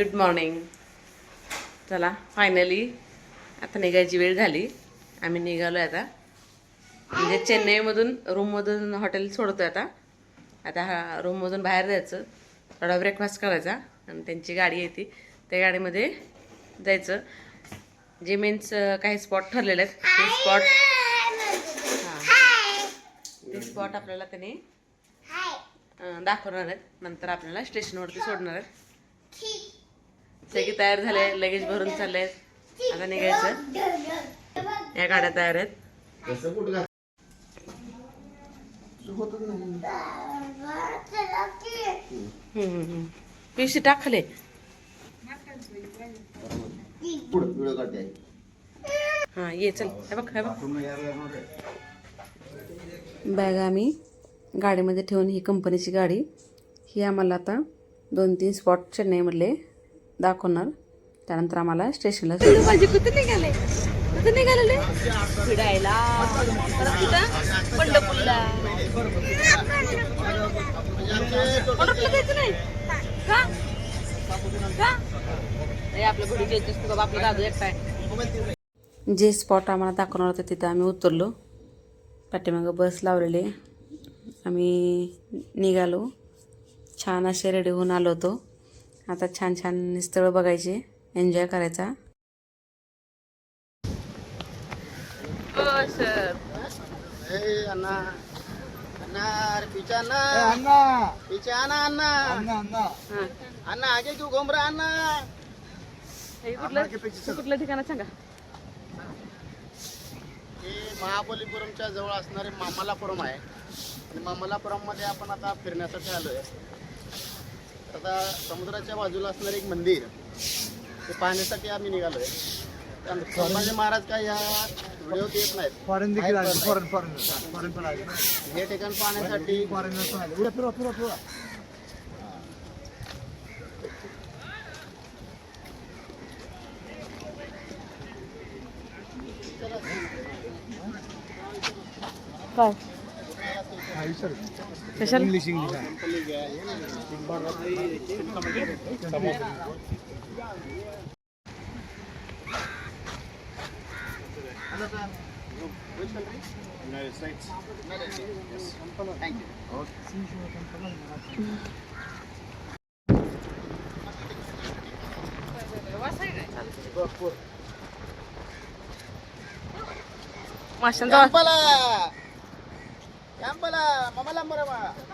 Good morning चला finally आता निघायची वेळ झाली. आम्ही निघालो आता. म्हणजे चेन्नईमधून रूममधून हॉटेल सोडतोय आता. आता हा रूममधून बाहेर जायचं. थोडा ब्रेकफास्ट करायचा. आणि त्यांची गाडी येते त्या गाडीमध्ये जायचं. जे मेन्स काही स्पॉट ठरलेले आहेत ते स्पॉट हां. ते स्पॉट आपल्याला त्याने दाखवणार आहेत. नंतर आपल्याला स्टेशनवरती सोडणार आहेत. सगळे तयार झाले लगेज भरून चालले आहेत. आता निघायचं. या गाड्या तयार आहेत. पिशी टाकले व्हिडिओ काढते हां ये चल. हे बघ हे बघ. बॅग आम्ही गाडीमध्ये ठेवून ही कंपनीची गाडी. ही आम्हाला आता दोन तीन स्पॉट चेन्नईमधले दाखवणार. त्यानंतर आम्हाला स्टेशनला माझी कुठे निघाले? कुठे निघालेले? फिरायला परत कुठं? पंढरपूरला. पंढरपूरला जायचं नाही? का? का? नाही आपल्या घरी जायचं असतं बाबा आपला दादू एकटा आहे. जे स्पॉट आम्हाला दाखवणार होते तिथं आम्ही उतरलो. पाठीमागं बस लावलेली आम्ही निघालो. छान असे रेडी होऊन आलो होतो. आता छान छान स्थळं बघायचे. एन्जॉय करायचा. सर ए अण्णा. आगे क्यों घूम रहा अण्णा. कुठलं? कुठलं ठिकाण सांगा? हे महाबलीपुरमच्या जवळ असणारे मामलापुरम आहे. आणि मामलापुरममध्ये आपण आता फिरण्यासाठी आलोय आता समुद्राच्या बाजूला असणारे एक मंदिर ते पाहण्यासाठी आम्ही संभाजी महाराज काय या व्हिडिओत येत नाहीत. फॉरेन देखील आले. फॉरेन फॉरेन फॉरेन पण आले. हे ठिकाण पाहण्यासाठी फॉरेनर पण फिरवा फिरवा फिरवा. काय? United States. United States. Thank you. Okay. Mas, Kampala! Kampala! Mamalam mo naman!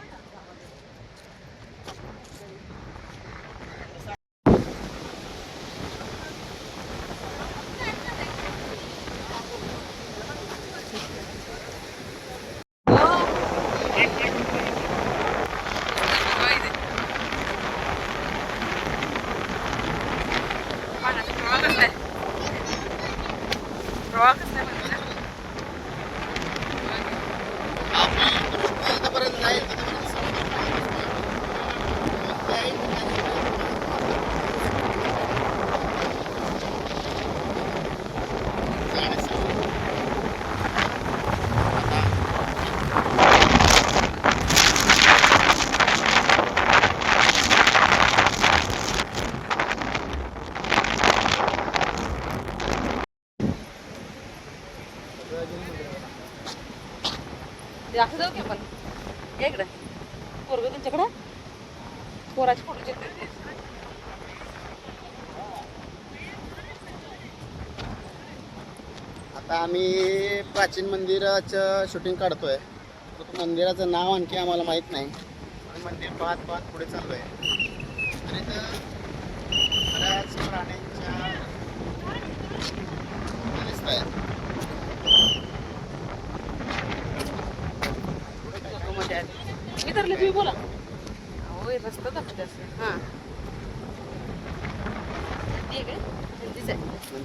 ते असं जाऊ की आपण. या इकडं. पोरग तुमच्याकडं? पोराची फोटो चेक आता आम्ही प्राचीन मंदिराचं शूटिंग काढतोय. परंतु मंदिराचं नाव आणखी आम्हाला माहीत नाही. आणि मंदिर पाहत पाहत पुढे चाललोय. तर बऱ्याच प्राण्यांच्या दिसत आहेत तर तुम्ही बोला. होय रस्ता दाखवते असं हां. ठीक आहे जल्दीच आहे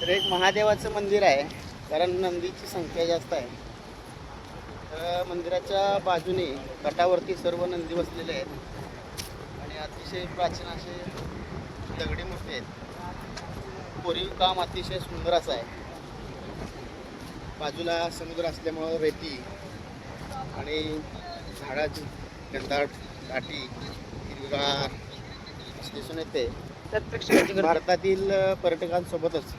तर एक महादेवाचं मंदिर आहे कारण नंदीची संख्या जास्त आहे. तर मंदिराच्या बाजूने तटावरती सर्व नंदी बसलेले आहेत. आणि अतिशय प्राचीन असे दगडी मूर्ती आहेत. कोरीव काम अतिशय सुंदर असं आहे. बाजूला समुद्र असल्यामुळं रेती आणि झाडाची गंधाट दाटी हिरवीगार दिसून येते. भारतातील पर्यटकांसोबतच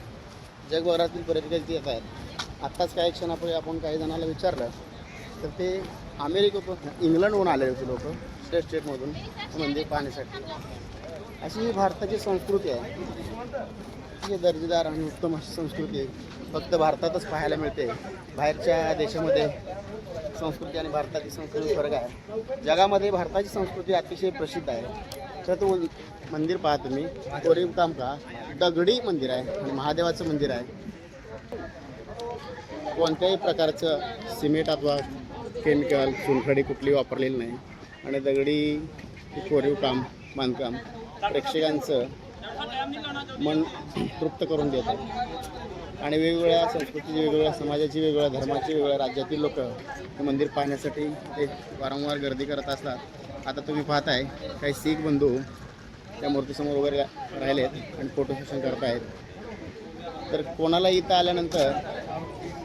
जगभरातील पर्यटक येत आहेत आत्ताच काही क्षणापूर्वी आपण काही जणांना विचारलं तर ते अमेरिकेतून इंग्लंडहून आले होते लोक स्टेट स्टेटमधून मंदिर पाहण्यासाठी अशी ही भारताची संस्कृती आहे. ही दर्जेदार आणि उत्तम अशी संस्कृती फक्त भारतातच पाहायला मिळते. बाहेरच्या देशामध्ये संस्कृती आणि भारताची संस्कृती फरक आहे. जगामध्ये भारताची संस्कृती अतिशय प्रसिद्ध आहे. तर तो मंदिर पाहा तुम्ही. कोरीव काम का दगडी मंदिर आहे आणि महादेवाचं मंदिर आहे. कोणत्याही प्रकारचं सिमेंट अथवा केमिकल चुनखडी कुठली वापरलेली नाही. आणि दगडी कोरीव काम बांधकाम प्रेक्षकांचं मन तृप्त करून देतं आणि वेगवेगळ्या संस्कृतीची वेगवेगळ्या समाजाची वेगवेगळ्या धर्माची वेगवेगळ्या राज्यातील लोक हे मंदिर पाहण्यासाठी ते वारंवार गर्दी करत असतात. आता तुम्ही पाहताय काही शीख बंधू त्या मूर्तीसमोर वगैरे राहिलेत आणि फोटो सेशन करतायत तर कोणाला इथं आल्यानंतर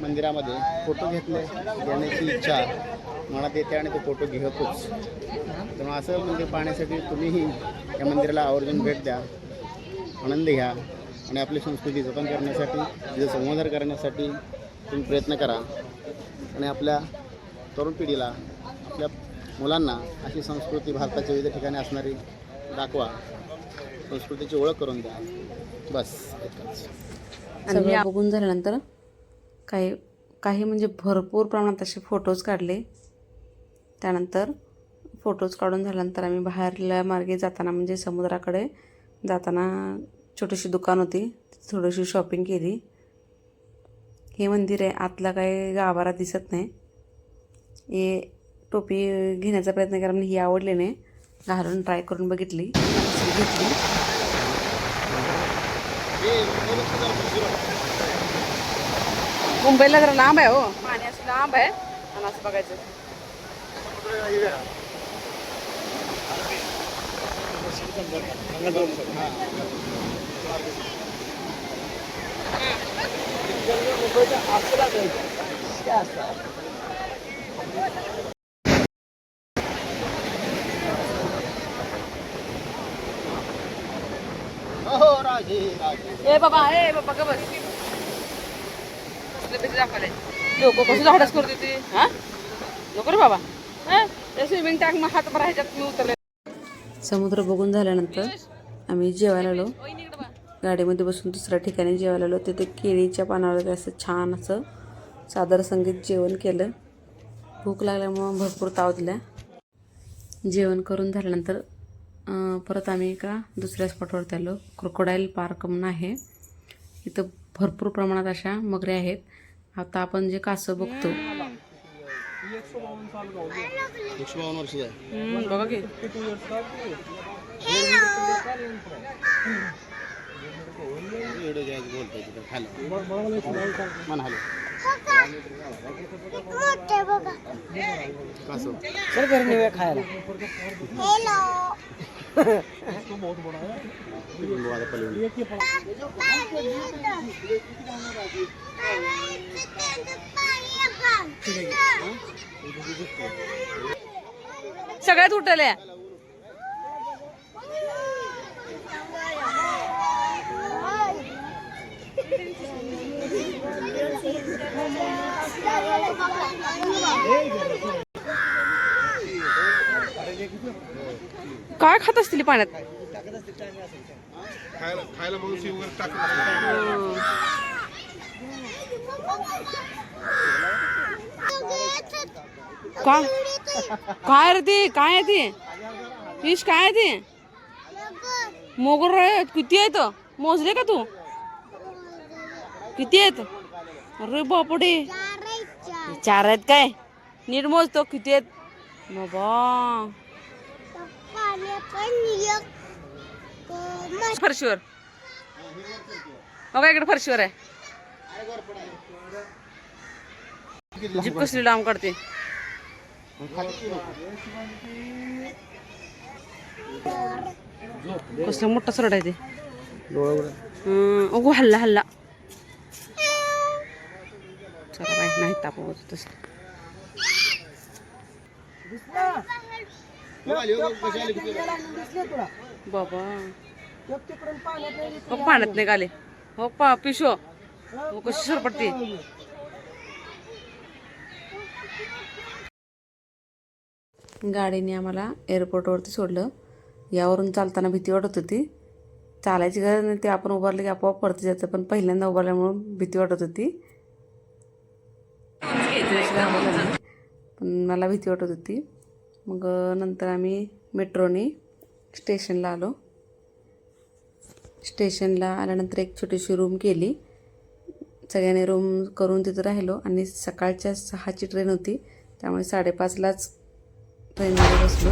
मंदिरामध्ये फोटो घेतले घेण्याची इच्छा मनात येते आणि तो फोटो घेतोच. तेव्हा असं मंदिर पाहण्यासाठी तुम्हीही या मंदिराला आवर्जून भेट द्या आनंद घ्या आणि आपली संस्कृती जतन करण्यासाठी तिचं संवर्धन करण्यासाठी तुम्ही प्रयत्न करा. आणि आपल्या तरुण पिढीला आपल्या मुलांना अशी संस्कृती भारताच्या विविध ठिकाणी असणारी दाखवा. संस्कृतीची ओळख करून द्या. बस आणि बघून झाल्यानंतर काही काही म्हणजे भरपूर प्रमाणात असे फोटोज काढले. त्यानंतर फोटोज काढून झाल्यानंतर आम्ही बाहेरल्या मार्गे जाताना म्हणजे समुद्राकडे जाताना छोटीशी दुकान होती थोडीशी शॉपिंग केली. हे मंदिर आहे आतला काही गाभारा दिसत नाही. हे टोपी घेण्याचा प्रयत्न केला म्हणजे ही आवडली नाही घालून ट्राय करून बघितली. घेतली मुंबईला जरा लांब आहे हो. पाणी असं लांब आहे. आणि असं बघायचं. ए बाबा ए बाबा का बस कसले भीती दाखवले लोक कसं धाडस करते ते हा नको रे बाबा हा स्विमिंग टँक मग हात ह्याच्यात मी उतरले. समुद्र बघून झाल्यानंतर आम्ही जेवायला आलो. गाडीमध्ये बसून दुसऱ्या ठिकाणी जेवायला आलो. तिथे केळीच्या पानावर असं छान असं सादर संगीत जेवण केलं. भूक लागल्यामुळं भरपूर ताव दिला. जेवण करून झाल्यानंतर परत आम्ही एका दुसऱ्या स्पॉटवरती आलो. क्रोकोडाईल पार्क म्हणून आहे. इथं भरपूर प्रमाणात अशा मगरे आहेत. आता आपण जे कासव बघतो एकशे बावन्न वर्ष आहे बघा. की एवढं घ्यायचं बोलतोय तिथं हॅलो मन हॅलो घरी आता पलीकडे. सगळ्यात उठले काय खात असतील पाण्यात? खायला काय काय रे ते? काय आहे ती? फिश काय आहे ती? मोगर आहेत किती आहेत? मोजले का तू? किती आहेत? अरे बापडे. चार आहेत काय? नीट मोजतो किती आहेत? बाबा. फरशीवर. बघा इकडे फरशीवर आहे. जीप कसली लांब काढते. कसला मोठा सरड आहे ते. हं, हल्ला हल्ला. चला बाई नाही तापवत तसं. बाबा. पाण्यात नाही हो पाण्यात निघाले हो पा पिशो कशी सरपटते. गाडीने आम्हाला एअरपोर्टवरती सोडलं. यावरून चालताना भीती वाटत होती. चालायची गरज नाही ते आपण उभारले की आपोआप परत जायचं पण पहिल्यांदा उभारल्यामुळं भीती वाटत होती. पण मला भीती वाटत होती. मग नंतर आम्ही मेट्रोने स्टेशनला आलो. स्टेशनला आल्यानंतर एक छोटीशी रूम केली. सगळ्यांनी रूम करून तिथं राहिलो आणि सकाळच्या सहाची ट्रेन होती. त्यामुळे साडेपाचलाच बसलो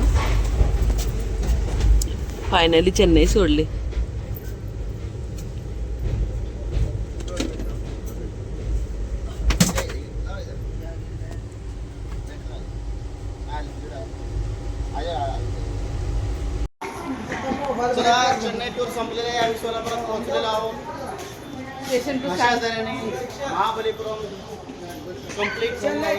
फायनली चेन्नई सोडली चला चेन्नई टूर संपलेला आहे आम्ही सोलापुरात पोहोचलेलो आहोत स्टेशन टू अशा तऱ्हेने महाबलीपुरम कंप्लीट चेन्नई